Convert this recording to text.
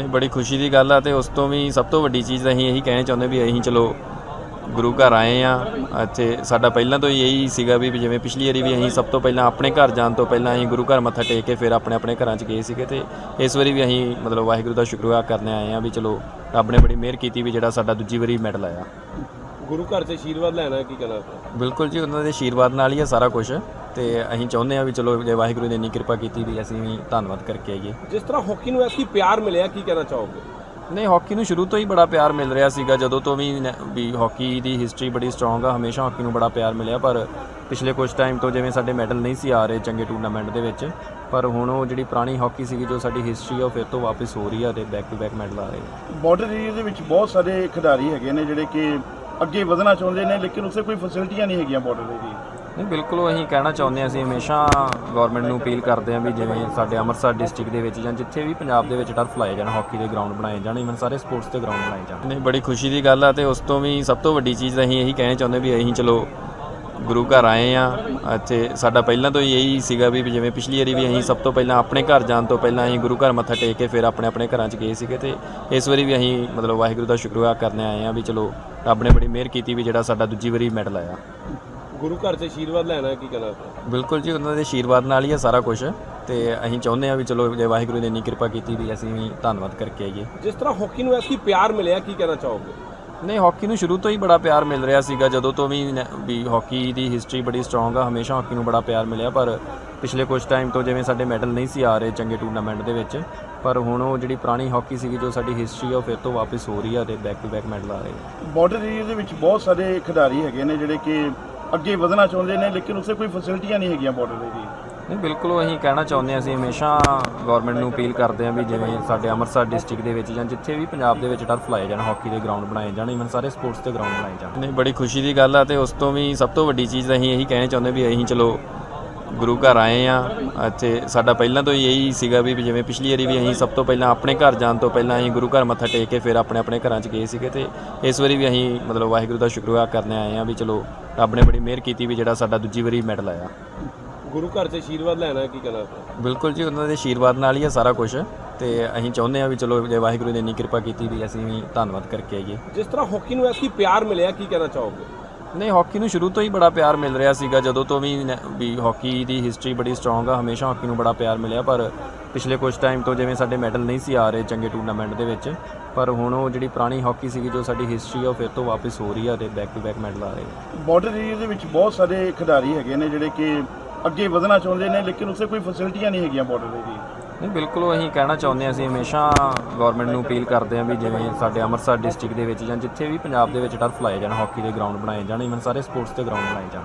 ਨਹੀਂ ਬੜੀ ਖੁਸ਼ੀ ਦੀ ਗੱਲ ਆ ਤੇ ਉਸ ਤੋਂ ਵੀ ਸਭ ਤੋਂ ਵੱਡੀ ਚੀਜ਼ ਅਸੀਂ ਇਹੀ ਕਹਿਣਾ ਚਾਹੁੰਦੇ ਵੀ ਅਸੀਂ ਚਲੋ ਗੁਰੂ ਘਰ ਆਏ ਆ। ਇੱਥੇ ਸਾਡਾ ਪਹਿਲਾਂ ਤੋਂ ਹੀ ਇਹੀ ਸੀਗਾ ਵੀ ਜਿਵੇਂ ਪਿਛਲੀ ਵਾਰੀ ਵੀ ਅਸੀਂ ਸਭ ਤੋਂ ਪਹਿਲਾਂ ਆਪਣੇ ਘਰ ਜਾਣ ਤੋਂ ਪਹਿਲਾਂ ਅਸੀਂ ਗੁਰੂ ਘਰ ਮੱਥਾ ਟੇਕ ਕੇ ਫਿਰ ਆਪਣੇ ਆਪਣੇ ਘਰਾਂ 'ਚ ਗਏ ਸੀਗੇ ਤੇ ਇਸ ਵਾਰੀ ਵੀ ਅਸੀਂ ਮਤਲਬ ਵਾਹਿਗੁਰੂ ਦਾ ਸ਼ੁਕਰਗੁਜ਼ਾਰ ਕਰਨ ਆਏ ਆ ਵੀ ਚਲੋ ਰੱਬ ਨੇ ਬੜੀ ਮਿਹਰ ਕੀਤੀ ਵੀ ਜਿਹੜਾ ਸਾਡਾ ਦੂਜੀ ਵਾਰੀ ਮੈਡਲ ਆਇਆ। ਗੁਰੂ ਘਰ ਤੇ ਆਸ਼ੀਰਵਾਦ ਲੈਣਾ ਕੀ ਕਹਿਣਾ? ਬਿਲਕੁਲ ਜੀ ਉਹਨਾਂ ਦੇ ਆਸ਼ੀਰਵਾਦ ਨਾਲ ਹੀ ਆ ਸਾਰਾ ਕੁਝ ਤੇ ਅਸੀਂ ਚਾਹੁੰਦੇ ਆ ਵੀ ਚਲੋ ਜੇ ਵਾਹਿਗੁਰੂ ਨੇ ਇੰਨੀ ਕਿਰਪਾ ਕੀਤੀ ਵੀ ਅਸੀਂ ਵੀ ਧੰਨਵਾਦ ਕਰਕੇ ਆਈਏ। ਜਿਸ ਤਰ੍ਹਾਂ ਹਾਕੀ ਨੂੰ ਐਸੀ ਪਿਆਰ ਮਿਲਿਆ ਕੀ ਕਹਿਣਾ ਚਾਹੋਗੇ? ਨਹੀਂ ਹਾਕੀ ਨੂੰ ਸ਼ੁਰੂ ਤੋਂ ਹੀ ਬੜਾ ਪਿਆਰ ਮਿਲ ਰਿਹਾ ਸੀਗਾ। ਜਦੋਂ ਤੋਂ ਵੀ ਨ- ਵੀ ਹਾਕੀ ਦੀ ਹਿਸਟਰੀ ਬੜੀ ਸਟਰੋਂਗ ਆ ਹਮੇਸ਼ਾ ਹਾਕੀ ਨੂੰ ਬੜਾ ਪਿਆਰ ਮਿਲਿਆ ਪਰ ਪਿਛਲੇ ਕੁਝ ਟਾਈਮ ਤੋਂ ਜਿਵੇਂ ਸਾਡੇ ਮੈਡਲ ਨਹੀਂ ਸੀ ਆ ਰਹੇ ਚੰਗੇ ਟੂਰਨਾਮੈਂਟ ਦੇ ਵਿੱਚ ਪਰ ਹੁਣ ਉਹ ਜਿਹੜੀ ਪੁਰਾਣੀ ਹਾਕੀ ਸੀਗੀ ਜੋ ਸਾਡੀ ਹਿਸਟਰੀ ਆ ਉਹ ਫਿਰ ਤੋਂ ਵਾਪਸ ਹੋ ਰਹੀ ਆ ਤੇ ਬੈਕ ਟੂ ਬੈਕ ਮੈਡਲ ਆ ਰਹੇ ਬਾਰਡਰ ਏਰੀਆ ਦੇ ਵਿੱਚ ਬਹੁਤ ਸਾਰੇ ਖਿਡਾਰੀ ਹੈਗੇ ਨੇ ਜਿਹੜੇ ਕਿ ਅੱਗੇ ਵਧਣਾ ਚਾਹੁੰਦੇ ਨੇ ਲੇਕਿਨ ਉੱਥੇ ਕੋਈ ਫੈਸਿਲਿਟੀਆਂ ਨਹੀਂ ਹੈਗੀਆਂ ਬਾਰਡਰ ਏਰੀਆ ਨਹੀਂ, ਬਿਲਕੁਲ ਅਸੀਂ ਕਹਿਣਾ ਚਾਹੁੰਦੇ ਹਾਂ ਅਸੀਂ, ਹਮੇਸ਼ਾ ਗਵਰਨਮੈਂਟ ਨੂੰ ਅਪੀਲ ਕਰਦੇ ਹਾਂ ਵੀ ਜਿਵੇਂ ਸਾਡੇ ਅੰਮ੍ਰਿਤਸਰ ਡਿਸਟ੍ਰਿਕਟ ਦੇ ਵਿੱਚ ਜਾਂ ਜਿੱਥੇ ਵੀ ਪੰਜਾਬ ਦੇ ਵਿੱਚ ਟਰਫ ਲਾਏ ਜਾਣ ਹਾਕੀ ਦੇ ਗਰਾਊਂਡ ਬਣਾਏ ਜਾਣ ਇਵਨ ਸਾਰੇ ਸਪੋਰਟਸ ਦੇ ਗਰਾਊਂਡ ਬਣਾਏ ਜਾਣ। ਨਹੀਂ, ਬੜੀ ਖੁਸ਼ੀ ਦੀ ਗੱਲ ਆ ਤੇ ਉਸ ਤੋਂ ਵੀ ਸਭ ਤੋਂ ਵੱਡੀ ਚੀਜ਼ ਅਸੀਂ ਇਹੀ ਕਹਿਣਾ ਚਾਹੁੰਦੇ ਵੀ ਅਸੀਂ ਚਲੋ ਗੁਰੂ ਘਰ ਆਏ ਆ ਇੱਥੇ ਸਾਡਾ ਪਹਿਲਾਂ ਤੋਂ ਹੀ ਇਹੀ ਸੀਗਾ ਵੀ ਜਿਵੇਂ ਪਿਛਲੀ ਵਾਰੀ ਵੀ ਅਸੀਂ ਸਭ ਤੋਂ ਪਹਿਲਾਂ ਆਪਣੇ ਘਰ ਜਾਣ ਤੋਂ ਪਹਿਲਾਂ ਅਸੀਂ ਗੁਰੂ ਘਰ ਮੱਥਾ ਟੇਕ ਕੇ ਫਿਰ ਆਪਣੇ ਆਪਣੇ ਘਰਾਂ 'ਚ ਗਏ ਸੀਗੇ ਤੇ ਇਸ ਵਾਰੀ ਵੀ ਅਸੀਂ ਮਤਲਬ ਵਾਹਿਗੁਰੂ ਦਾ ਸ਼ੁਕਰਗੁਜ਼ਾਰ ਕਰਨੇ ਆਏ ਆ ਵੀ ਚਲੋ ਰੱਬ ਨੇ ਬੜੀ ਮਿਹਰ ਕੀਤੀ ਵੀ ਜਿਹੜਾ ਸਾਡਾ ਦੂਜੀ ਵਾਰੀ ਮੈਡਲ ਆਇਆ। ਗੁਰੂ ਘਰ ਤੇ ਆਸ਼ੀਰਵਾਦ ਲੈਣਾ ਕੀ ਕਹਿਣਾ ਬਿਲਕੁਲ ਜੀ ਉਹਨਾਂ ਦੇ ਆਸ਼ੀਰਵਾਦ ਨਾਲ ਹੀ ਆ ਸਾਰਾ ਕੁਝ ਤੇ ਅਸੀਂ ਚਾਹੁੰਦੇ ਆ ਵੀ ਚਲੋ ਜੇ ਵਾਹਿਗੁਰੂ ਨੇ ਇੰਨੀ ਕਿਰਪਾ ਕੀਤੀ ਵੀ ਅਸੀਂ ਵੀ ਧੰਨਵਾਦ ਕਰਕੇ ਆਈਏ। ਜਿਸ ਤਰ੍ਹਾਂ ਹਾਕੀ ਨੂੰ ਐਸੀ ਪਿਆਰ ਮਿਲਿਆ ਕੀ ਕਹਿਣਾ ਚਾਹੋਗੇ? ਨਹੀਂ ਹਾਕੀ ਨੂੰ ਸ਼ੁਰੂ ਤੋਂ ਹੀ ਬੜਾ ਪਿਆਰ ਮਿਲ ਰਿਹਾ ਸੀਗਾ ਜਦੋਂ ਤੋਂ ਵੀ ਨ- ਵੀ ਹਾਕੀ ਦੀ ਹਿਸਟਰੀ ਬੜੀ ਸਟਰੋਂਗ ਆ ਹਮੇਸ਼ਾ ਹਾਕੀ ਨੂੰ ਬੜਾ ਪਿਆਰ ਮਿਲਿਆ ਪਰ ਪਿਛਲੇ ਕੁਝ ਟਾਈਮ ਤੋਂ ਜਿਵੇਂ ਸਾਡੇ ਮੈਡਲ ਨਹੀਂ ਸੀ ਆ ਰਹੇ ਚੰਗੇ ਟੂਰਨਾਮੈਂਟ ਦੇ ਵਿੱਚ ਪਰ ਹੁਣ ਉਹ ਜਿਹੜੀ ਪੁਰਾਣੀ ਹਾਕੀ ਸੀਗੀ ਜੋ ਸਾਡੀ ਹਿਸਟਰੀ ਆ ਉਹ ਫਿਰ ਤੋਂ ਵਾਪਸ ਹੋ ਰਹੀ ਆ ਤੇ ਬੈਕ ਟੂ ਬੈਕ ਮੈਡਲ ਆ ਰਹੇ ਬਾਰਡਰ ਏਰੀਆ ਦੇ ਵਿੱਚ ਬਹੁਤ ਸਾਰੇ ਖਿਡਾਰੀ ਹੈਗੇ ਨੇ ਜਿਹੜੇ ਕਿ ਅੱਗੇ ਵਧਣਾ ਚਾਹੁੰਦੇ ਨੇ ਲੇਕਿਨ ਉੱਥੇ ਕੋਈ ਫੈਸਿਲਿਟੀਆਂ ਨਹੀਂ ਹੈਗੀਆਂ ਬਾਰਡਰ ਏਰੀਆ ਨਹੀਂ ਬਿਲਕੁਲ ਉਹ ਅਸੀਂ ਕਹਿਣਾ ਚਾਹੁੰਦੇ ਹਾਂ ਅਸੀਂ ਹਮੇਸ਼ਾ ਗਵਰਨਮੈਂਟ ਨੂੰ ਅਪੀਲ ਕਰਦੇ ਹਾਂ ਵੀ ਜਿਵੇਂ ਸਾਡੇ ਅੰਮ੍ਰਿਤਸਰ ਡਿਸਟ੍ਰਿਕਟ ਦੇ ਵਿੱਚ ਜਾਂ ਜਿੱਥੇ ਵੀ ਪੰਜਾਬ ਦੇ ਵਿੱਚ ਟਰਫ ਲਾਏ ਜਾਣ ਹਾਕੀ ਦੇ ਗਰਾਊਂਡ ਬਣਾਏ ਜਾਣ ਇਵਨ ਸਾਰੇ ਸਪੋਰਟਸ ਦੇ ਗਰਾਊਂਡ ਬਣਾਏ ਜਾਣ। ਨਹੀਂ ਬੜੀ ਖੁਸ਼ੀ ਦੀ ਗੱਲ ਆ ਤੇ ਉਸ ਤੋਂ ਵੀ ਸਭ ਤੋਂ ਵੱਡੀ ਚੀਜ਼ ਅਸੀਂ ਇਹੀ ਕਹਿਣਾ ਚਾਹੁੰਦੇ ਵੀ ਅਸੀਂ ਚਲੋ ਗੁਰੂ ਘਰ ਆਏ ਆ। ਇੱਥੇ ਸਾਡਾ ਪਹਿਲਾਂ ਤੋਂ ਹੀ ਇਹੀ ਸੀਗਾ ਵੀ ਜਿਵੇਂ ਪਿਛਲੀ ਵਾਰੀ ਵੀ ਅਸੀਂ ਸਭ ਤੋਂ ਪਹਿਲਾਂ ਆਪਣੇ ਘਰ ਜਾਣ ਤੋਂ ਪਹਿਲਾਂ ਅਸੀਂ ਗੁਰੂ ਘਰ ਮੱਥਾ ਟੇਕ ਕੇ ਫਿਰ ਆਪਣੇ ਆਪਣੇ ਘਰਾਂ 'ਚ ਗਏ ਸੀਗੇ ਤੇ ਇਸ ਵਾਰੀ ਵੀ ਅਸੀਂ ਮਤਲਬ ਵਾਹਿਗੁਰੂ ਦਾ ਸ਼ੁਕਰਗੁਜ਼ਾਰ ਕਰਨ ਆਏ ਆ ਵੀ ਚਲੋ ਰੱਬ ਨੇ ਬੜੀ ਮਿਹਰ ਕੀਤੀ ਵੀ ਜਿਹੜਾ ਸਾਡਾ ਦੂਜੀ ਵਾਰੀ ਮੈਡਲ ਆਇਆ। ਗੁਰੂ ਘਰ ਤੇ ਆਸ਼ੀਰਵਾਦ ਲੈਣਾ ਕੀ ਕਹਿਣਾ? ਬਿਲਕੁਲ ਜੀ ਉਹਨਾਂ ਦੇ ਆਸ਼ੀਰਵਾਦ ਨਾਲ ਹੀ ਆ ਸਾਰਾ ਕੁਝ ਤੇ ਅਸੀਂ ਚਾਹੁੰਦੇ ਆ ਵੀ ਚਲੋ ਜੇ ਵਾਹਿਗੁਰੂ ਨੇ ਇੰਨੀ ਕਿਰਪਾ ਕੀਤੀ ਵੀ ਅਸੀਂ ਵੀ ਧੰਨਵਾਦ ਕਰਕੇ ਆਈਏ। ਜਿਸ ਤਰ੍ਹਾਂ ਹਾਕੀ ਨੂੰ ਐਸੀ ਪਿਆਰ ਮਿਲਿਆ ਕੀ ਕਹਿਣਾ ਚਾਹੋਗੇ? ਨਹੀਂ ਹਾਕੀ ਨੂੰ ਸ਼ੁਰੂ ਤੋਂ ਹੀ ਬੜਾ ਪਿਆਰ ਮਿਲ ਰਿਹਾ ਸੀਗਾ, ਜਦੋਂ ਤੋਂ ਵੀ ਨ- ਵੀ ਹਾਕੀ ਦੀ ਹਿਸਟਰੀ ਬੜੀ ਸਟਰੋਂਗ ਆ, ਹਮੇਸ਼ਾ ਹਾਕੀ ਨੂੰ ਬੜਾ ਪਿਆਰ ਮਿਲਿਆ, ਪਰ ਪਿਛਲੇ ਕੁਝ ਟਾਈਮ ਤੋਂ ਜਿਵੇਂ ਸਾਡੇ ਮੈਡਲ ਨਹੀਂ ਸੀ ਆ ਰਹੇ ਚੰਗੇ ਟੂਰਨਾਮੈਂਟ ਦੇ ਵਿੱਚ, ਪਰ ਹੁਣ ਉਹ ਜਿਹੜੀ ਪੁਰਾਣੀ ਹਾਕੀ ਸੀਗੀ, ਜੋ ਸਾਡੀ ਹਿਸਟਰੀ ਆ, ਉਹ ਫਿਰ ਤੋਂ ਵਾਪਸ ਹੋ ਰਹੀ ਆ ਤੇ ਬੈਕ ਟੂ ਬੈਕ ਮੈਡਲ ਆ ਰਹੇ ਬਾਰਡਰ ਏਰੀਆ ਦੇ ਵਿੱਚ ਬਹੁਤ ਸਾਰੇ ਖਿਡਾਰੀ ਹੈਗੇ ਨੇ ਜਿਹੜੇ ਕਿ ਅੱਗੇ ਵਧਣਾ ਚਾਹੁੰਦੇ ਨੇ, ਲੇਕਿਨ ਉੱਥੇ ਕੋਈ ਫੈਸਿਲਿਟੀਆਂ ਨਹੀਂ ਹੈਗੀਆਂ ਬਾਰਡਰ ਏਰੀਆ ਨਹੀਂ, ਬਿਲਕੁਲ ਅਸੀਂ ਕਹਿਣਾ ਚਾਹੁੰਦੇ ਹਾਂ ਅਸੀਂ, ਹਮੇਸ਼ਾ ਗਵਰਨਮੈਂਟ ਨੂੰ ਅਪੀਲ ਕਰਦੇ ਹਾਂ ਵੀ ਜਿਵੇਂ ਸਾਡੇ ਅੰਮ੍ਰਿਤਸਰ ਡਿਸਟ੍ਰਿਕਟ ਦੇ ਵਿੱਚ ਜਾਂ ਜਿੱਥੇ ਵੀ ਪੰਜਾਬ ਦੇ ਵਿੱਚ ਟਰਫ ਲਾਏ ਜਾਣ ਹਾਕੀ ਦੇ ਗਰਾਊਂਡ ਬਣਾਏ ਜਾਣ ਇਵਨ ਸਾਰੇ ਸਪੋਰਟਸ ਦੇ ਗਰਾਊਂਡ ਬਣਾਏ ਜਾਣ।